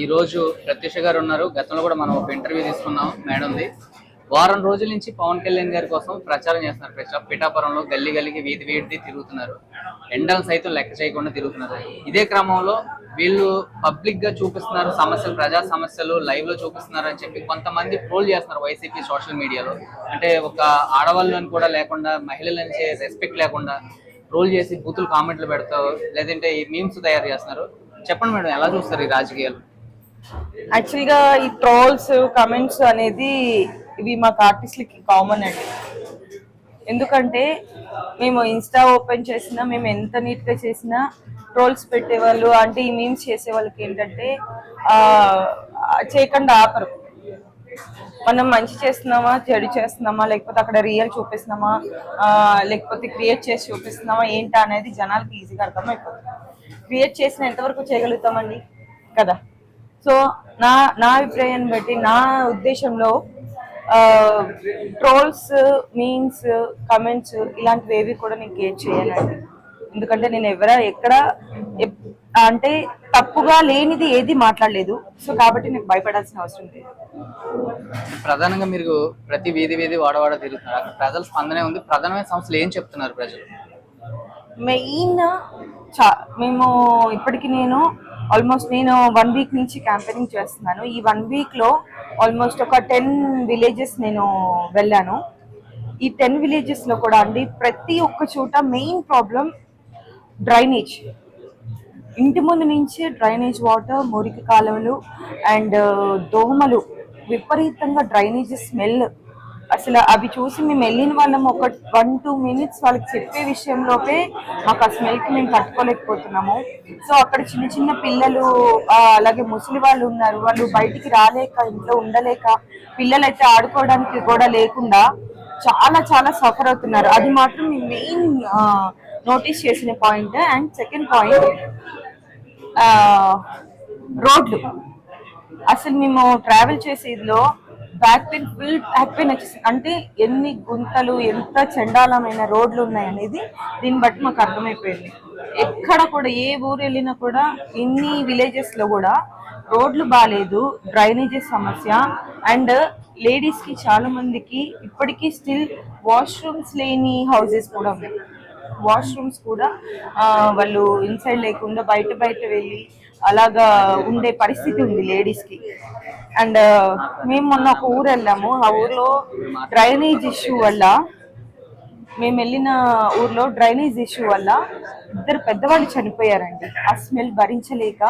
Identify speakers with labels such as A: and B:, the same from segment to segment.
A: ఈ రోజు ప్రత్యూష గారు ఉన్నారు. గతంలో కూడా మనం ఒక ఇంటర్వ్యూ తీసుకున్నాం మేడంది. వారం రోజుల నుంచి పవన్ కళ్యాణ్ గారి కోసం ప్రచారం చేస్తున్నారు. ప్రచారం పిఠాపురంలో గల్లీ గల్లీకి వీధి వీధి తిరుగుతున్నారు. ఎండలు సైతం లెక్క చేయకుండా తిరుగుతున్నారు. ఇదే క్రమంలో వీళ్ళు పబ్లిక్గా చూపిస్తున్నారు. సమస్యలు ప్రజా సమస్యలు లైవ్లో చూపిస్తున్నారు అని చెప్పి కొంతమంది ట్రోల్ చేస్తున్నారు వైసీపీ సోషల్ మీడియాలో అంటే ఒక ఆడవాళ్ళని కూడా లేకుండా మహిళలని రెస్పెక్ట్ లేకుండా ట్రోల్ చేసి బూతులు కామెంట్లు పెడతారు. లేదంటే ఈ మీమ్స్ తయారు చేస్తున్నారు. చెప్పండి మేడం ఎలా చూస్తారు ఈ రాజకీయాలు?
B: యాక్చువల్గా ఈ ట్రోల్స్ కమెంట్స్ అనేది ఇవి మాకు ఆర్టిస్ట్లకి కామన్ అండి. ఎందుకంటే మేము ఇన్స్టా ఓపెన్ చేసినా మేము ఎంత నీట్గా చేసినా ట్రోల్స్ పెట్టేవాళ్ళు అంటే ఈ మీమ్స్ చేసే వాళ్ళకి ఏంటంటే చేయకుండా ఆపరు. మనం మంచి చేస్తున్నామా చెడు చేస్తున్నామా లేకపోతే అక్కడ రియల్ చూపిస్తున్నామా లేకపోతే క్రియేట్ చేసి చూపిస్తున్నామా ఏంటా అనేది జనాలకి ఈజీగా అర్థమైపోతుంది. క్రియేట్ చేసిన ఎంతవరకు చేయగలుగుతామండి కదా? సో నా నా అభిప్రాయాన్ని బట్టి నా ఉద్దేశంలో ట్రోల్స్ మీన్స్ కమెంట్స్ ఇలాంటివి ఏవి కూడా నేను క్రియేట్ చేయనండి. ఎందుకంటే నేను ఎవర ఎక్కడ అంటే తప్పుగా లేనిది ఏది మాట్లాడలేదు. సో కాబట్టి నాకు భయపడాల్సిన అవసరం లేదు.
A: ప్రధానంగా మీరు ప్రతి వీధి వీధి వాడవాడ తిరుగుతున్నారు. అక్కడ ప్రజల స్పందనే ఉంది. ప్రధానమైన సమస్యలు ఏం చెప్తున్నారు ప్రజలు?
B: మెయిన్ చా మేము ఇప్పటికి నేను ఆల్మోస్ట్ నేను వన్ వీక్ నుంచి క్యాంపెయినింగ్ చేస్తున్నాను. ఈ వన్ వీక్లో ఆల్మోస్ట్ ఒక టెన్ విలేజెస్ నేను వెళ్ళాను. ఈ టెన్ విలేజెస్లో కూడా అండి ప్రతి ఒక్క చోట మెయిన్ ప్రాబ్లం డ్రైనేజ్. ఇంటి ముందు నుంచి డ్రైనేజ్ వాటర్ మురికి కాలువలు అండ్ దోమలు విపరీతంగా డ్రైనేజ్ స్మెల్ అసలు అవి చూసి మేము వెళ్ళిన వాళ్ళం ఒక వన్ టూ మినిట్స్ వాళ్ళకి చెప్పే విషయంలోపే మాకు ఆ స్మెల్కి మేము తట్టుకోలేకపోతున్నాము. సో అక్కడ చిన్న చిన్న పిల్లలు అలాగే ముసలి వాళ్ళు ఉన్నారు. వాళ్ళు బయటికి రాలేక ఇంట్లో ఉండలేక పిల్లలైతే ఆడుకోవడానికి కూడా లేకుండా చాలా చాలా సఫర్ అవుతున్నారు. అది మాత్రం మేము మెయిన్ నోటీస్ చేసిన పాయింట్ అండ్ సెకండ్ పాయింట్ రోడ్లు. అసలు మేము travel చేసేదిలో back pain full back pain వచ్చేసింది. అంటే ఎన్ని గుంతలు ఎంత చండాలమైన రోడ్లు ఉన్నాయి అనేది దీన్ని బట్టి మాకు అర్థమైపోయింది. ఎక్కడ కూడా ఏ ఊరు వెళ్ళినా కూడా ఇన్ని విలేజెస్లో కూడా రోడ్లు బాగాలేదు డ్రైనేజెస్ సమస్య. అండ్ లేడీస్కి చాలా మందికి ఇప్పటికీ స్టిల్ వాష్రూమ్స్ లేని హౌసెస్ కూడా ఉన్నాయి. వాష్రూమ్స్ కూడా వాళ్ళు ఇన్సైడ్ లేకుండా బయట బయట వెళ్ళి అలాగా ఉండే పరిస్థితి ఉంది లేడీస్కి అండ్ మేము మొన్న ఒక ఊరు వెళ్ళాము. ఆ ఊర్లో డ్రైనేజ్ ఇష్యూ వల్ల మేము వెళ్ళిన ఊర్లో డ్రైనేజ్ ఇష్యూ వల్ల ఇద్దరు పెద్దవాళ్ళు చనిపోయారండి. ఆ స్మెల్ భరించలేక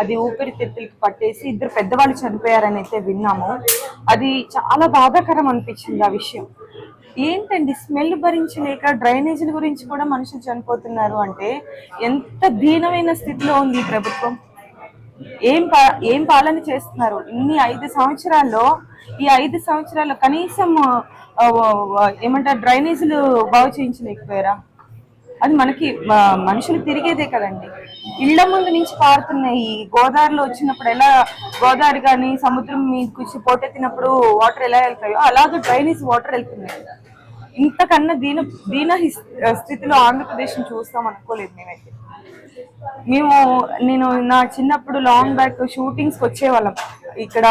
B: అది ఊపిరితిత్తులకి పట్టేసి ఇద్దరు పెద్దవాళ్ళు చనిపోయారని అయితే విన్నాము. అది చాలా బాధాకరం అనిపించింది ఆ విషయం. ఏంటండి స్మెల్ భరించలేక డ్రైనేజీల గురించి కూడా మనుషులు చనిపోతున్నారు అంటే ఎంత దీనమైన స్థితిలో ఉంది ఈ ప్రభుత్వం? ఏం పా ఏం పాలన చేస్తున్నారు? ఇన్ని ఐదు సంవత్సరాల్లో ఈ ఐదు సంవత్సరాల్లో కనీసం ఏమంటారు డ్రైనేజీలు బాగు చేయించలేకపోయారా? అది మనకి మనుషులు తిరిగేదే కదండి. ఇళ్ళ ముందు నుంచి పారుతున్నాయి గోదావరిలో వచ్చినప్పుడు ఎలా గోదావరి కానీ సముద్రం మీదకి పోటెత్తినప్పుడు వాటర్ ఎలా వెళ్తాయో అలాగే డ్రైనేజ్ వాటర్ వెళ్తున్నాయి. ఇంతకన్నా దీన దీన హిస్- స్థితిలో ఆంధ్రప్రదేశ్ చూస్తాం అనుకోలేదు మేమైతే. మేము నేను నా చిన్నప్పుడు లాంగ్ బ్యాక్ షూటింగ్స్కి వచ్చేవాళ్ళం ఇక్కడ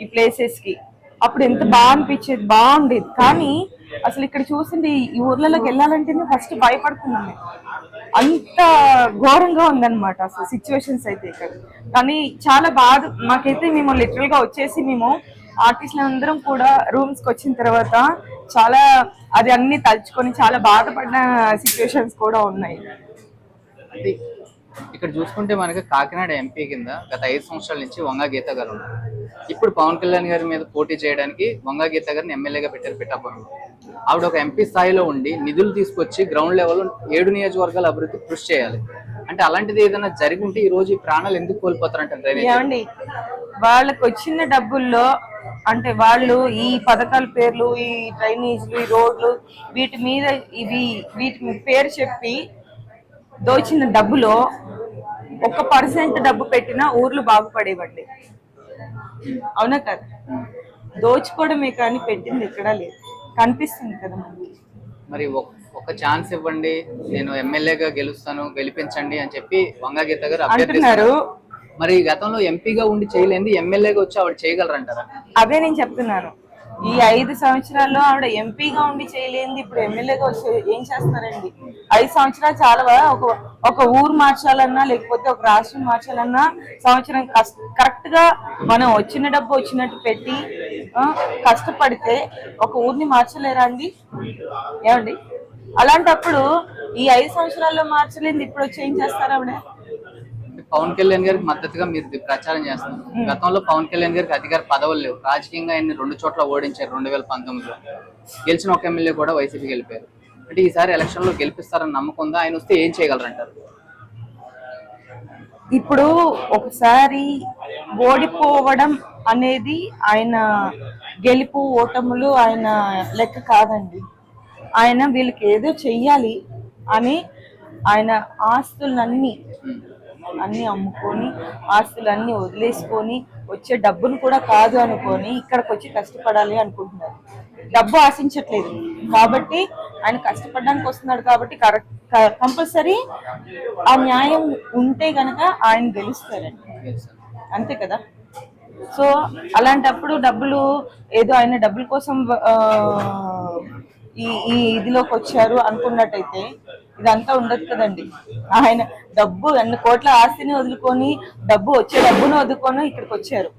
B: ఈ ప్లేసెస్కి అప్పుడు ఎంత బాగా అనిపించేది బాగుండేది కానీ అసలు ఇక్కడ చూసింది ఈ ఊర్లలోకి వెళ్ళాలంటేనే ఫస్ట్ భయపడుతున్నాం అంత ఘోరంగా ఉందన్నమాట అసలు సిచ్యువేషన్స్ అయితే ఇక్కడ. కానీ చాలా బాధ మాకైతే మేము లిటరల్గా వచ్చేసి మేము ఆర్టిస్టులు అందరం కూడా రూమ్స్కి వచ్చిన తర్వాత చాలా అది అన్ని తలుచుకొని చాలా బాధపడిన సిచ్యువేషన్స్ కూడా ఉన్నాయి.
A: ఇక్కడ చూసుకుంటే మనకి కాకినాడ ఎంపీ కింద గత ఐదు సంవత్సరాల నుంచి వంగా గీత గారు ఉన్నారు. ఇప్పుడు పవన్ కళ్యాణ్ గారి మీద పోటీ చేయడానికి వంగా గీత గారిని ఎమ్మెల్యేగా పెట్టారు పిఠాపురం. ఆవిడ ఒక ఎంపీ స్థాయిలో ఉండి నిధులు తీసుకొచ్చి గ్రౌండ్ లెవెల్ ఏడు నియోజకవర్గాల అభివృద్ధి కృషి చేయాలి. అంటే అలాంటిది ఏదైనా జరిగి ఉంటే ఈ రోజు ఈ ప్రాణాలు ఎందుకు కోల్పోతారంటే డ్రైనేజ్?
B: వాళ్ళకి వచ్చిన డబ్బుల్లో అంటే వాళ్ళు ఈ పథకాల పేర్లు ఈ డ్రైనేజీలు ఈ రోడ్లు వీటి మీద ఇవి వీటి పేరు చెప్పి దోచిన డబ్బులో ఒక పర్సెంట్ డబ్బు పెట్టినా ఊర్లు బాగుపడేవండి. అవునా కదా? దోచుకోవడమే కానీ పెట్టింది ఎక్కడా లేదు. కనిపిస్తుంది కదా మనకి.
A: మరి ఒక- ఛాన్స్ ఇవ్వండి నేను ఎమ్మెల్యేగా గెలుస్తాను గెలిపించండి అని చెప్పి వంగా గీత గారు
B: అంటున్నారు.
A: మరి గతంలో ఎంపీగా ఉండి చేయలేంది ఎమ్మెల్యేగా వచ్చి ఆవిడ చేయగలరంటారా?
B: అదే నేను చెప్తున్నాను. ఈ ఐదు సంవత్సరాల్లో ఆవిడ ఎంపీగా ఉండి చేయలేంది ఇప్పుడు ఎమ్మెల్యేగా వచ్చి ఏం చేస్తారండి ఐదు సంవత్సరాలు చాలా ఒక ఒక ఊరు మార్చాలన్నా లేకపోతే ఒక రాష్ట్రం మార్చాలన్నా సంవత్సరం కరెక్ట్గా మనం వచ్చిన డబ్బు వచ్చినట్టు పెట్టి కష్టపడితే ఒక ఊరిని మార్చలేరా అండి? ఏమండి? అలాంటప్పుడు ఈ ఐదు సంవత్సరాల్లో మార్చలేంది ఇప్పుడు వచ్చి ఏం చేస్తారు ఆవిడ?
A: పవన్ కళ్యాణ్ గారికి మద్దతుగా మీరు ప్రచారం చేస్తున్నారు. గతంలో పవన్ కళ్యాణ్ గారికి అధికార పదవులు లేవు. రాజకీయంగా ఆయన రెండు చోట్ల ఓడించారు రెండు వేల పంతొమ్మిదిలో. గెలిచిన ఒక ఎమ్మెల్యే కూడా వైసీపీ గెలిపారు అంటే ఈసారి ఎలక్షన్లో గెలిపిస్తారని నమ్మకం ఉందా? ఆయన వస్తే ఏం చేయగలరంటారు?
B: ఇప్పుడు ఒకసారి ఓడిపోవడం అనేది ఆయన గెలుపు ఓటములు ఆయన లెక్క కాదండి. ఆయన వీళ్ళకి ఏదో చెయ్యాలి అని ఆయన ఆస్తులన్నీ అన్ని అమ్ముకొని ఆస్తులన్నీ వదిలేసుకొని వచ్చే డబ్బును కూడా కాదు అనుకొని ఇక్కడికి వచ్చి కష్టపడాలి అనుకుంటున్నారు. డబ్బు ఆశించట్లేదు. కాబట్టి ఆయన కష్టపడడానికి వస్తున్నాడు కాబట్టి కరెక్ట్ కంపల్సరీ ఆ న్యాయం ఉంటే గనక ఆయన గెలుస్తారండి అంతే కదా? సో అలాంటప్పుడు డబ్బులు ఏదో ఆయన డబ్బుల కోసం ఈ ఈ ఇదిలోకి వచ్చారు అనుకున్నట్టయితే ఇదంతా ఉండదు కదండి. ఆయన డబ్బు అన్ని కోట్ల ఆస్తిని వదులుకొని డబ్బు వచ్చే డబ్బును వదులుకొని ఇక్కడికి వచ్చారు.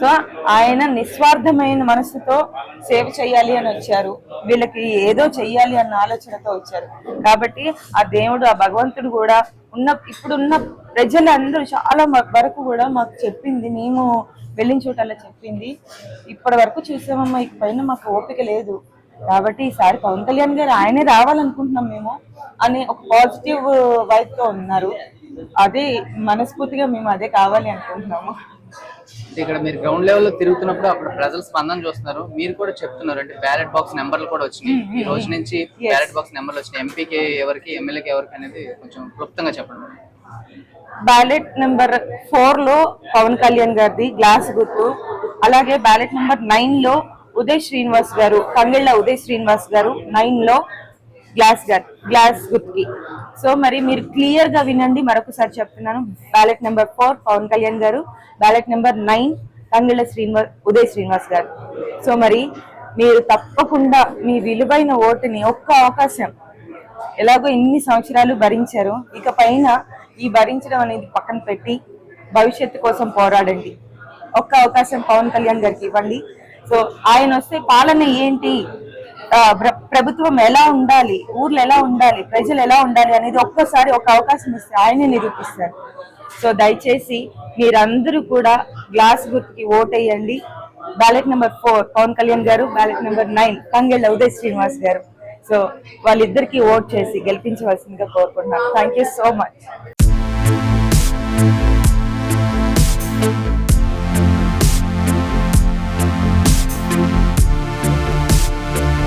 B: సో ఆయన నిస్వార్థమైన మనసుతో సేవ చేయాలి అని వచ్చారు. వీళ్ళకి ఏదో చెయ్యాలి అన్న ఆలోచనతో వచ్చారు. కాబట్టి ఆ దేవుడు ఆ భగవంతుడు కూడా ఉన్న ఇప్పుడున్న ప్రజలందరూ చాలా వరకు కూడా మాకు చెప్పింది మేము వెళ్ళిన చోటల్లా చెప్పింది. ఇప్పటి వరకు చూసామమ్మా ఇక పైన మాకు ఓపిక లేదు. కాబట్టి ఈసారి పవన్ కళ్యాణ్ గారు ఆయనే రావాలనుకుంటున్నాం మేము అని ఒక పాజిటివ్ వైబ్తో ఉన్నారు. అదే మనస్ఫూర్తిగా మేము అదే కావాలి అనుకుంటున్నాము.
A: ఇక్కడ మీరు గ్రౌండ్ లెవెల్లో తిరుగుతున్నప్పుడు అక్కడ ప్రజల స్పందన చూస్తున్నారు. మీరు కూడా చెప్తున్నారు. అంటే బ్యాలెట్ బాక్స్ నెంబర్లు కూడా వచ్చినాయి. ఈ రోజు నుంచి బ్యాలెట్ బాక్స్ నెంబర్లు వచ్చినాయి. ఎంపీకి ఎవరికి ఎమ్మెల్యేకి ఎవరికి అనేది కొంచెం క్లుప్తంగా చెప్పండి.
B: బ్యాలెట్ నెంబర్ ఫోర్లో పవన్ కళ్యాణ్ గారిది గ్లాస్ గుర్తు. అలాగే బ్యాలెట్ నెంబర్ నైన్లో ఉదయ్ శ్రీనివాస్ గారు కంగిళ్ళ ఉదయ్ శ్రీనివాస్ గారు నైన్లో గ్లాస్ గారు గ్లాస్ గుర్తుకి సో మరి మీరు క్లియర్గా వినండి మరొకసారి చెప్తున్నాను. Ballot number four Pawan Kalyan గారు. Ballot number nine Thangilla Srinivas Uday Srinivas గారు. సో మరి మీరు తప్పకుండా మీ విలువైన ఓటుని ఒక్క అవకాశం ఎలాగో ఇన్ని సంవత్సరాలు భరించారు ఇక పైన ఈ భరించడం అనేది పక్కన పెట్టి భవిష్యత్తు కోసం పోరాడండి. ఒక్క అవకాశం పవన్ కళ్యాణ్ గారికి ఇవ్వండి. సో ఆయన వస్తే పాలన ఏంటి? ప్రభుత్వం ఎలా ఉండాలి? ఊర్లు ఎలా ఉండాలి? ప్రజలు ఎలా ఉండాలి అనేది ఒక్కసారి ఒక అవకాశం ఇస్తే ఆయనే నిరూపిస్తారు. సో దయచేసి మీరందరూ కూడా గ్లాస్ గుర్తుకి ఓటేయండి. Ballot number four Pawan Kalyan గారు ballot number nine Kangella Uday Srinivas గారు. సో వాళ్ళిద్దరికి ఓట్ చేసి గెలిపించవలసిందిగా కోరుకుంటున్నాను. Thank you so much.